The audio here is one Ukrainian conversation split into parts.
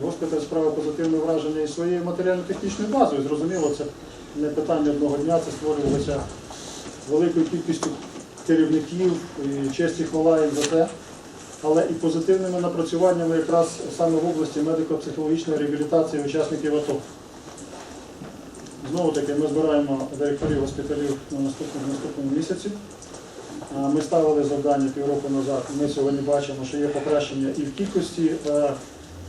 Госпіталь справив позитивне враження і своєю матеріально-технічною базою. Зрозуміло, це не питання одного дня, це створювалося великою кількістю керівників і честь і хвала їм за те. Але і позитивними напрацюваннями якраз саме в області медико-психологічної реабілітації учасників АТО. Знову таки, ми збираємо директорів госпіталів на наступному, наступному місяці. Ми ставили завдання півроку назад. Ми сьогодні бачимо, що є покращення і в кількості е,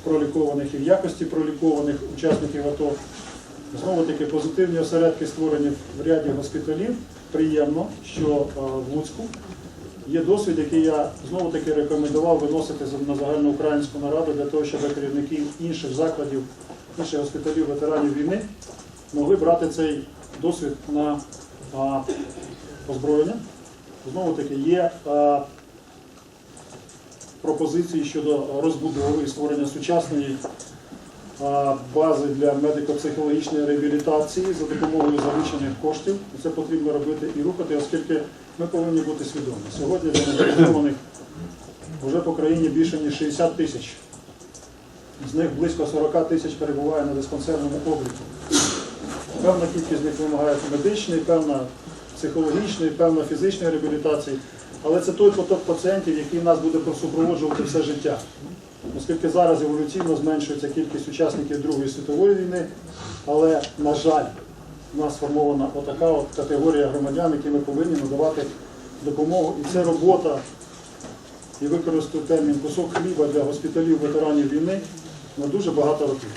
пролікованих, і в якості пролікованих учасників АТО. Знову таки позитивні осередки створені в ряді госпіталів. Приємно, що е, в Луцьку є досвід, який я знову таки рекомендував виносити на загальноукраїнську нараду для того, щоб керівники інших закладів, інших госпіталів ветеранів війни могли брати цей досвід на озброєння. Знову таки є а, пропозиції щодо розбудови і створення сучасної бази для медико-психологічної реабілітації за допомогою залучених коштів. Це потрібно робити і рухати, оскільки ми повинні бути свідомі. Сьогодні для демобілізованих вже по країні більше ніж 60 тисяч. З них близько 40 тисяч перебуває на диспансерному обліку. Певна кількість з них вимагає медичної, певна психологічної, певна фізичної реабілітації. Але це той поток пацієнтів, який нас буде супроводжувати все життя. Оскільки зараз еволюційно зменшується кількість учасників Другої світової війни, але, на жаль, у нас сформована отака от категорія громадян, які ми повинні надавати допомогу. І це робота, і використаю термін кусок хліба для госпіталів ветеранів війни на дуже багато років.